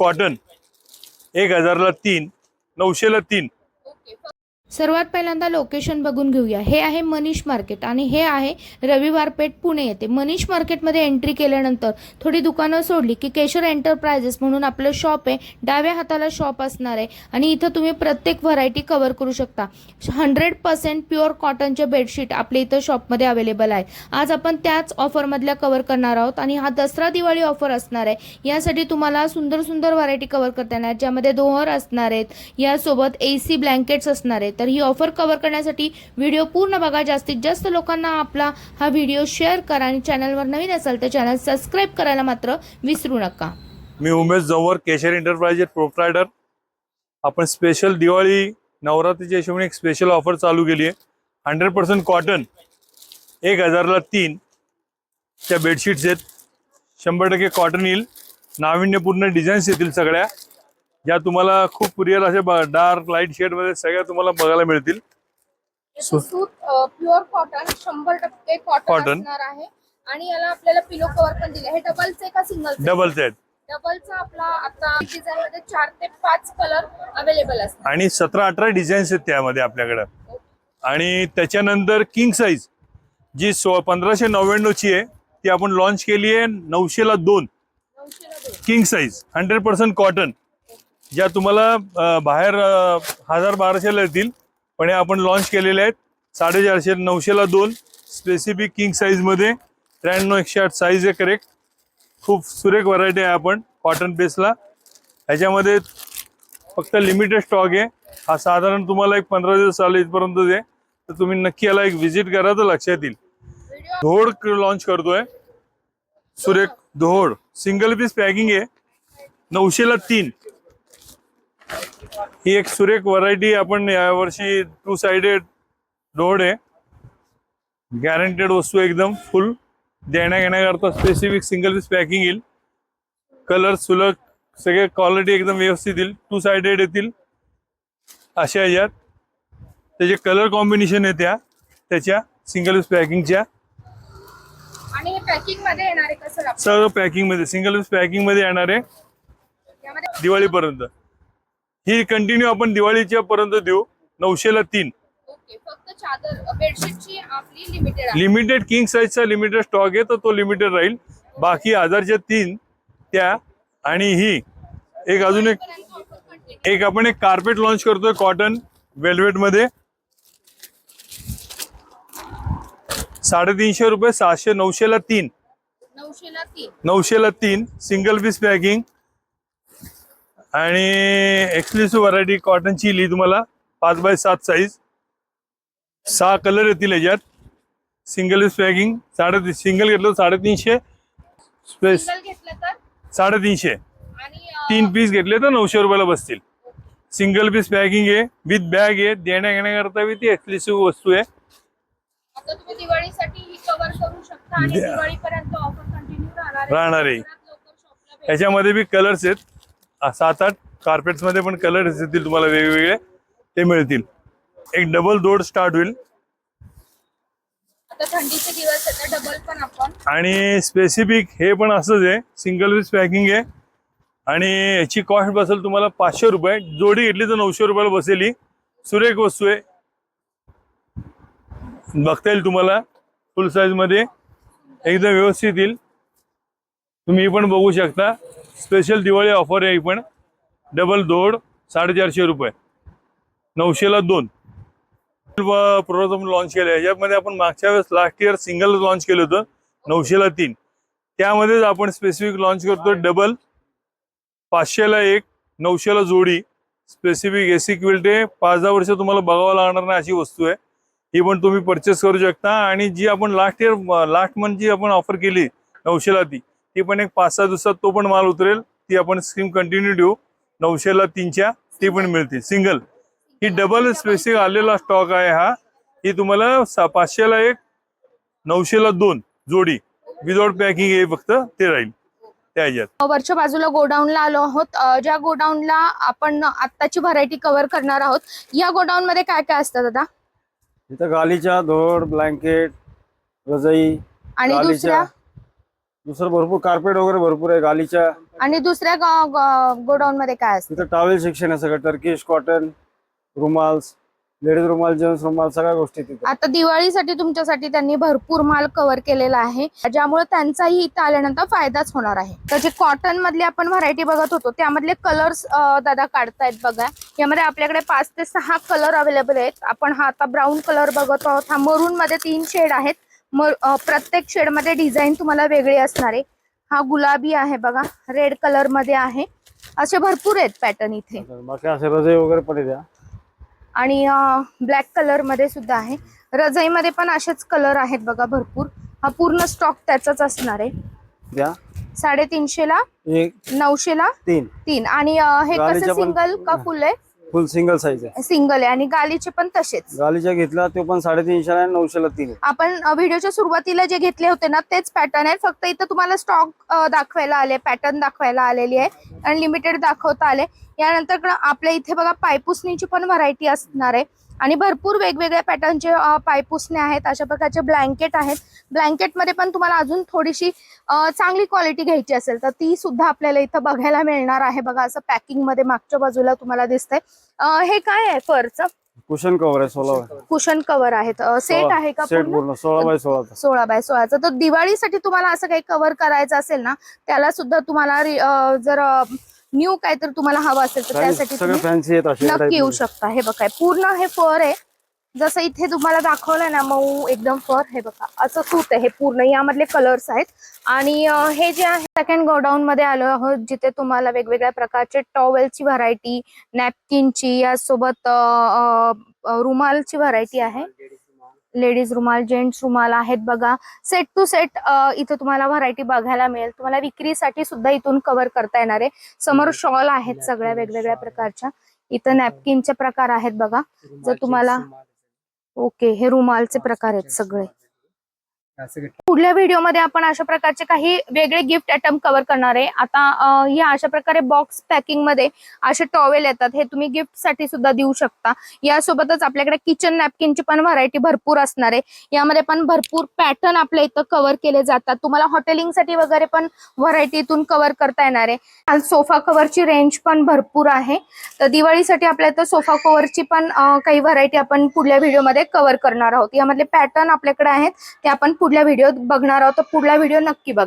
Cotton एक हजारला तीन नऊशेला तीन. सर्वात पहिल्यांदा लोकेशन बघून घेऊया. हे आहे मनीष मार्केट आणि हे आहे रविवार पेठ पुणे येथे. मनीष मार्केटमध्ये एंट्री केल्यानंतर थोडी दुकानं सोडली की केशर एंटरप्राइजेस म्हणून आपलं शॉप आहे. डाव्या हाताला शॉप असणार आहे आणि इथं तुम्ही प्रत्येक व्हरायटी कव्हर करू शकता. हंड्रेड पर्सेंट प्युअर कॉटनचे बेडशीट आपल्या इथं शॉपमध्ये अवेलेबल आहे. आज आपण त्याच ऑफरमधल्या कव्हर करणार आहोत आणि हा दसरा दिवाळी ऑफर असणार आहे. यासाठी तुम्हाला सुंदर सुंदर व्हरायटी कव्हर करता येणार ज्यामध्ये दोहर असणार आहेत. यासोबत ए सी ब्लँकेट्स असणार आहेत. तर ही ऑफर कव्हर करण्यासाठी व्हिडिओ पूर्ण बघा. जास्तीत जास्त लोकांना आपला हा व्हिडिओ शेअर करा आणि चॅनलवर नवीन असाल तर चॅनल सबस्क्राईब करायला मात्र विसरू नका. मी उमेश जवळ केशर एंटरप्राइजेस प्रोप्रायडर आपण स्पेशल दिवाळी नवरात्रीच्या हिशोबाने एक स्पेशल ऑफर चालू केली आहे. हंड्रेड पर्सेंट कॉटन एक हजारला तीन त्या बेडशीट्स आहेत. शंभर टक्के कॉटन येईल. नाविन्यपूर्ण डिझाईन्स येतील सगळ्या. ज्या तुम्हाला खूप रिअल असे डार्क लाइट शेडमध्ये सगळ्या तुम्हाला बघायला मिळतील. प्युअर कॉटन शंभर टक्के कॉटन आहे. आणि याला आपल्याला पिलो कव्हर पण दिले हे डबलचे का सिंगल डबल सेट डबलचा आपला आता डिझाईन मध्ये चार ते पाच कलर अवेलेबल असणार आणि सतरा अठरा डिझाईन्स आहेत त्यामध्ये आपल्याकडं. आणि त्याच्यानंतर किंग साईज जी सो पंधराशे नव्याण्णवची आहे ती आपण लॉन्च केली आहे नऊशेला दोन. King size hundred percent cotton ज्या तुम्हाला बाहेर हजार बाराशेला येतील पण हे आपण लॉन्च केलेले आहेत. साडेचारशे नऊशेला दोन. स्पेसिफिक किंग साईजमध्ये त्र्याण्णव एकशे आठ साईज आहे करेक्ट खूप सुरेख व्हरायटी आहे आपण कॉटन बेसला ह्याच्यामध्ये फक्त लिमिटेड स्टॉक आहे. हा साधारण तुम्हाला एक पंधरा दिवस चालू इथपर्यंत आहे तर तुम्ही नक्की याला एक व्हिजिट करा तर लक्षात येईल. धोड लॉन्च करतोय. सुरेख धोड. सिंगल पीस पॅकिंग आहे. नऊशेला तीन. ही एक सुरेख व्हरायटी आपण यावर्षी टू साइडेड धोड आहे. गॅरंटेड वस्तू एकदम फुल देण्या घेण्याकरता स्पेसिफिक सिंगल पीस पॅकिंग येईल. कलर सुलभ सगळे क्वालिटी एकदम व्यवस्थित येईल. टू साइडेड येतील. अशा याच्यात. त्याचे कलर कॉम्बिनेशन आहे त्या. त्याच्या सिंगल पीस पॅकिंगच्या आणि हे पॅकिंगमध्ये येणार आहे कसं आपलं? सर्व पॅकिंगमध्ये सिंगल पीस पॅकिंगमध्ये येणार आहे. दिवाळीपर्यंत. ही कंटिन्यू आपण दिवाळीच्या पर्यंत देऊ. नऊशेला तीन. ओके फक्त चादर बेडशीटची आपली लिमिटेड किंग साईजचा लिमिटेड स्टॉक आहे तर तो लिमिटेड राहील. बाकी हजारच्या तीन त्या आणि ही. एक अजून एक. एक आपण एक कार्पेट लॉन्च करतोय कॉटन वेल्वेटमध्ये. साडेतीनशे रुपये सहाशे नऊशेला तीन. नऊशेला तीन. सिंगल पीस पॅकिंग आणि एक्सक्लुसिव्ह व्हरायटी कॉटनची लिही तुम्हाला. पाच बाय सात साईज सहा कलर येतील याच्यात. सिंगल पॅकिंग साडे सिंगल घेतलं तर साडेतीनशे. स्पेस साडेतीनशे. तीन पीस घेतले तर नऊशे रुपयाला बसतील. सिंगल पीस पॅकिंग आहे विथ बॅग आहे देण्या घेण्याकरता बी ती एक्सक्लुसिव्ह वस्तू आहे. राहणार आहे. ह्याच्यामध्ये बी कलर्स आहेत. सात आठ कार्पेट्समध्ये पण कलर्स येतील तुम्हाला वेगवेगळे ते मिळतील. एक डबल दोड स्टार्ट होईल. थंडीचे दिवस डबल पण आपण. आणि स्पेसिफिक हे पण असंच आहे सिंगल पीस पॅकिंग आहे. आणि याची कॉस्ट बसेल तुम्हाला पाचशे रुपये. जोडी घेतली तर नऊशे रुपयाला बसेल ही. सुरेख वस्तू आहे. बघता येईल तुम्हाला फुल साईजमध्ये. एकदम व्यवस्थित येईल. तुम्ही पण बघू शकता. स्पेशल दिवाळी ऑफर आहे पण. डबल दोड साडेचारशे रुपये. नऊशेला दोन. प्रोडक्ट लॉन्च केले. याच्यामध्ये आपण मागच्या वेळेस लास्ट इयर सिंगल लॉन्च केलं होतं. नऊशेला तीन. त्यामध्येच आपण स्पेसिफिक लॉन्च करतो डबल पाचशेला एक नऊशेला जोडी. स्पेसिफिक एसी क्विल्टे पाच दहा वर्ष तुम्हाला बघावं लागणार नाही अशी वस्तू आहे. ही पण तुम्ही परचेस करू शकता. आणि जी आपण लास्ट इयर लास्ट मंथ जी आपण ऑफर केली नऊशेला ती ती पण एक पाच सहा दिवसात तो पण माल उतरेल. ती आपण स्कीम कंटिन्यू देऊ नऊशेला तीनच्या ती पण मिळते सिंगल ही डबल स्पेसिफिक आलेला स्टॉक आहे हा. ही तुम्हाला पाचशेला एक नऊशेला दोन जोडी. विदाउट पॅकिंग आहे फक्त ते राहील. वरच्या बाजूला गोडाऊनला आलो आहोत. ज्या गोडाऊनला आपण आत्ताची व्हरायटी कव्हर करणार आहोत या गोडाऊन मध्ये काय काय असतं दादा? इथं गालीच्या धोड ब्लँकेट रजई आणि दुसऱ्या? दुसरं भरपूर कार्पेट वगैरे भरपूर आहे गालीच्या. आणि दुसऱ्या गोडाऊन मध्ये काय असतं? तिथं टावेल सेक्शन आहे सगळं टर्किश कॉटन रुमाल्स लेडीज रुमाल जेंट्स रुमाल सगळ्या गोष्टी तिथे. आता दिवाळीसाठी तुमच्यासाठी त्यांनी भरपूर माल कव्हर केलेला आहे. ज्यामुळे त्यांचाही इथं आल्यानंतर फायदाच होणार आहे. तर जे कॉटन मधली आपण व्हरायटी बघत होतो त्यामधले कलर्स दादा काढतायत बघा. यामध्ये आपल्याकडे पाच ते सहा कलर अवेलेबल आहेत. आपण हा आता ब्राऊन कलर बघत आहोत. हा मरून मध्ये तीन शेड आहेत. प्रत्येक शेडमध्ये डिझाईन तुम्हाला वेगळी असणार आहे. हा गुलाबी आहे बघा रेड कलरमध्ये आहे. असे भरपूर आहेत पॅटर्न इथे. वगैरे पण द्या आणि ब्लॅक कलरमध्ये सुद्धा आहे. रजाईमध्ये पण असेच कलर आहेत बघा भरपूर. हा पूर्ण स्टॉक त्याचाच असणार आहे. द्या. साडेतीनशेला एक नऊशेला तीन. तीन. आणि हे कसं सिंगल का फुल आहे? फुल सिंगल साईज आहे. सिंगल आहे आणि गालीचे पण तसेच. गालीच्या घेतला तो पण साडेतीनशे आणि नऊशेला तीन आहे. आपण व्हिडिओच्या सुरुवातीला जे घेतले होते ना तेच पॅटर्न आहेत. फक्त इथं तुम्हाला स्टॉक दाखवायला आले पॅटर्न दाखवायला आलेली आहे आणि लिमिटेड दाखवता आले. यानंतर आपल्या इथे बघा पायपुसणीची पण व्हरायटी असणार आहे. आणि भरपूर वेगवेगळ्या पॅटर्नचे पायपुसणे आहेत अशा प्रकारचे ब्लँकेट आहेत. ब्लँकेटमध्ये पण तुम्हाला अजून थोडीशी चांगली क्वालिटी घ्यायची असेल तर ती सुद्धा आपल्याला इथं बघायला मिळणार आहे. बघा असं पॅकिंगमध्ये मागच्या बाजूला तुम्हाला दिसतंय. हे काय आहे फरचं? कुशन कव्हर आहे सोळा कुशन कवर आहेत. सेट आहे का सेट पूर्ण? सोळा बाय सोळाचा सोळा बाय सोळाचं तर दिवाळीसाठी तुम्हाला असं काही कव्हर करायचं असेल ना त्याला सुद्धा तुम्हाला जर न्यू काहीतरी तुम्हाला हवं असेल तर त्यासाठी तुम्ही नक्की येऊ शकता. हे बघा पूर्ण हे फर आहे. जसं इथे तुम्हाला दाखवलं ना मऊ एकदम फर हे बघा असं सूत आहे हे पूर्ण. यामधले कलर्स आहेत. आणि हे जे आहे सेकंड गोडाऊन मध्ये आलो आहोत जिथे तुम्हाला वेगवेगळ्या प्रकारचे टॉवेलची व्हरायटी नॅपकिनची यासोबत रुमालची व्हरायटी आहे. लेडीज रुमाल जेंट्स रुमाल आहेत बघा. सेट टू सेट इथं तुम्हाला व्हरायटी बघायला मिळेल. तुम्हाला विक्रीसाठी सुद्धा इथून कव्हर करता येणार आहे. समोर शॉल आहेत सगळ्या वेगवेगळ्या प्रकारच्या. इथं नॅपकिनचे प्रकार आहेत बघा. जर तुम्हाला ओके हे रुमालचे प्रकार आहेत. सगळे. पुढल्या व्हिडिओमध्ये आपण अशा प्रकारचे काही वेगळे गिफ्ट आयटम कव्हर करणार आहे. आता या अशा प्रकारे बॉक्स पॅकिंगमध्ये असे टॉवेल येतात. हे तुम्ही गिफ्टसाठी सुद्धा देऊ शकता. यासोबतच आपल्याकडे किचन नॅपकिनची पण व्हरायटी भरपूर असणार आहे. यामध्ये पण भरपूर पॅटर्न आपल्या इथं कव्हर केले जातात. तुम्हाला हॉटेलिंगसाठी वगैरे पण व्हरायटी इथून कव्हर करता येणार आहे. सोफा कव्हरची रेंज पण भरपूर आहे. तर दिवाळीसाठी आपल्या इथं सोफा कव्हरची पण काही व्हरायटी आपण पुढल्या व्हिडिओमध्ये कव्हर करणार आहोत. यामधले पॅटर्न आपल्याकडे आहेत. ते आपण पुढल्या व्हिडिओत बघणार आहोत तर पुढला व्हिडिओ नक्की बघा.